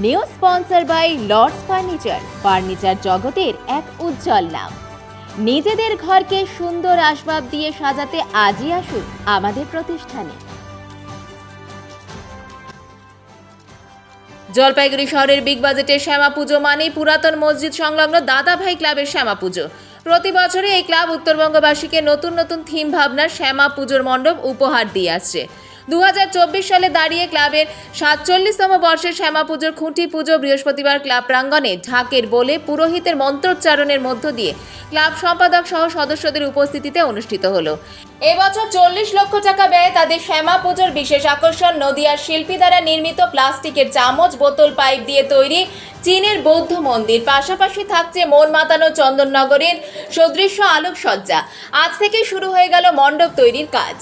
New sponsor by Lords furniture furniture জগতের এক উজ্জ্বল নাম। নিজেদের ঘরকে সুন্দর আসবাব দিয়ে সাজাতে আজই আসুন আমাদের প্রতিষ্ঠানে। জলপাইগুড়ি শহরের বিগ বাজেটের শ্যামা পুজো মানেই পুরাতন মসজিদ সংলগ্ন দাদাভাই ক্লাবের শ্যামা পুজো। প্রতি বছরে এই ক্লাব উত্তরবঙ্গবাসীকে নতুন নতুন থিম ভাবনার শ্যামা পুজোর মণ্ডপ উপহার দিয়ে আসছে। দু হাজার চব্বিশ সালে দাঁড়িয়ে ক্লাবের সাতচল্লিশতম বর্ষের শ্যামা পুজোর খুঁটি পুজো বৃহস্পতিবার ক্লাব প্রাঙ্গণে ঢাকের বলে পুরোহিতের মন্ত্রোচ্চারণের মধ্য দিয়ে ক্লাব সম্পাদক সহ সদস্যদের উপস্থিতিতে অনুষ্ঠিত হলো। এবছর চল্লিশ লক্ষ টাকা ব্যয়ে তাদের শ্যামা পুজোর বিশেষ আকর্ষণ নদিয়ার শিল্পী দ্বারা নির্মিত প্লাস্টিকের চামচ, বোতল, পাইপ দিয়ে তৈরি চীনের বৌদ্ধ মন্দির। পাশাপাশি থাকছে মন মাতানো চন্দননগরের সদৃশ্য আলোকসজ্জা। আজ থেকে শুরু হয়ে গেল মণ্ডপ তৈরির কাজ।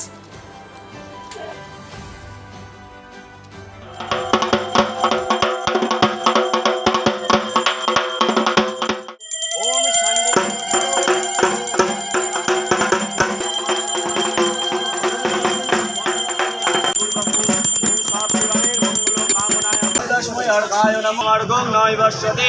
মার্গং নয় বর্ষতে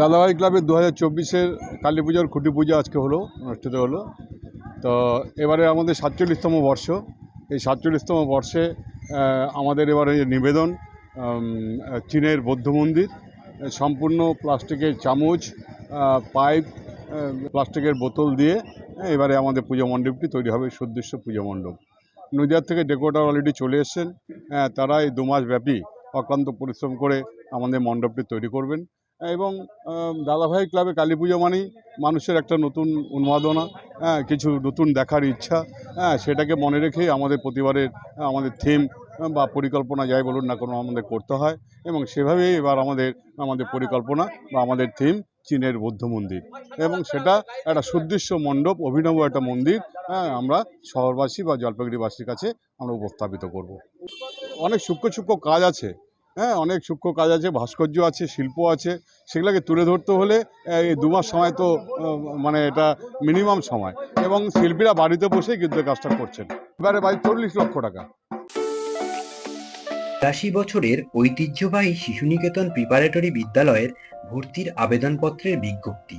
দাদাভাই ক্লাবের দু হাজার চব্বিশের কালী পুজোর খুঁটি পুজো আজকে হলো, অনুষ্ঠিত হলো। তো এবারে আমাদের সাতচল্লিশতম বর্ষ। এই সাতচল্লিশতম বর্ষে আমাদের এবারে নিবেদন চীনের বৌদ্ধ মন্দির, সম্পূর্ণ প্লাস্টিকের চামচ পাইপ প্লাস্টিকের বোতল দিয়ে, এবারে আমাদের পুজো মণ্ডপটি তৈরি হবে সুদৃশ্য পুজো মণ্ডপ। নদিয়ার থেকে ডেকোরেটর অলরেডি চলে এসছেন তারা এই দু মাস ব্যাপী অক্লান্ত পরিশ্রম করে আমাদের মণ্ডপটি তৈরি করবেন। এবং দাদাভাই ক্লাবে কালী পুজো মানেই মানুষের একটা নতুন উন্মাদনা হ্যাঁ কিছু নতুন দেখার ইচ্ছা হ্যাঁ সেটাকে মনে রেখেই আমাদের প্রতিবারের আমাদের থিম বা পরিকল্পনা যাই বলুন না কোনো আমাদের করতে হয় এবং সেভাবেই এবার আমাদের আমাদের পরিকল্পনা বা আমাদের থিম চীনের বৌদ্ধ মন্দির এবং সেটা একটা সুদৃশ্য মণ্ডপ, অভিনব একটা মন্দির হ্যাঁ আমরা শহরবাসী বা জলপাইগুড়িবাসীর কাছে আমরা উপস্থাপিত করব। অনেক সূক্ষ্ম সূক্ষ্ম কাজ আছে হ্যাঁ অনেক সূক্ষ্ম কাজ আছে, ভাস্কর্য আছে, শিল্প আছে, সেগুলোকে তুলে ধরতে হলে এই দু মাস সময় তো মানে এটা মিনিমাম সময়। এবং শিল্পীরা বাড়িতে বসেই কিন্তু কাজটা করছেন। এবারে বাড়ি চল্লিশ লক্ষ টাকা। বিরাশি বছরের ঐতিহ্যবাহী শিশুনিকেতন প্রিপারেটরি বিদ্যালয়ের ভর্তির আবেদনপত্রের বিজ্ঞপ্তি।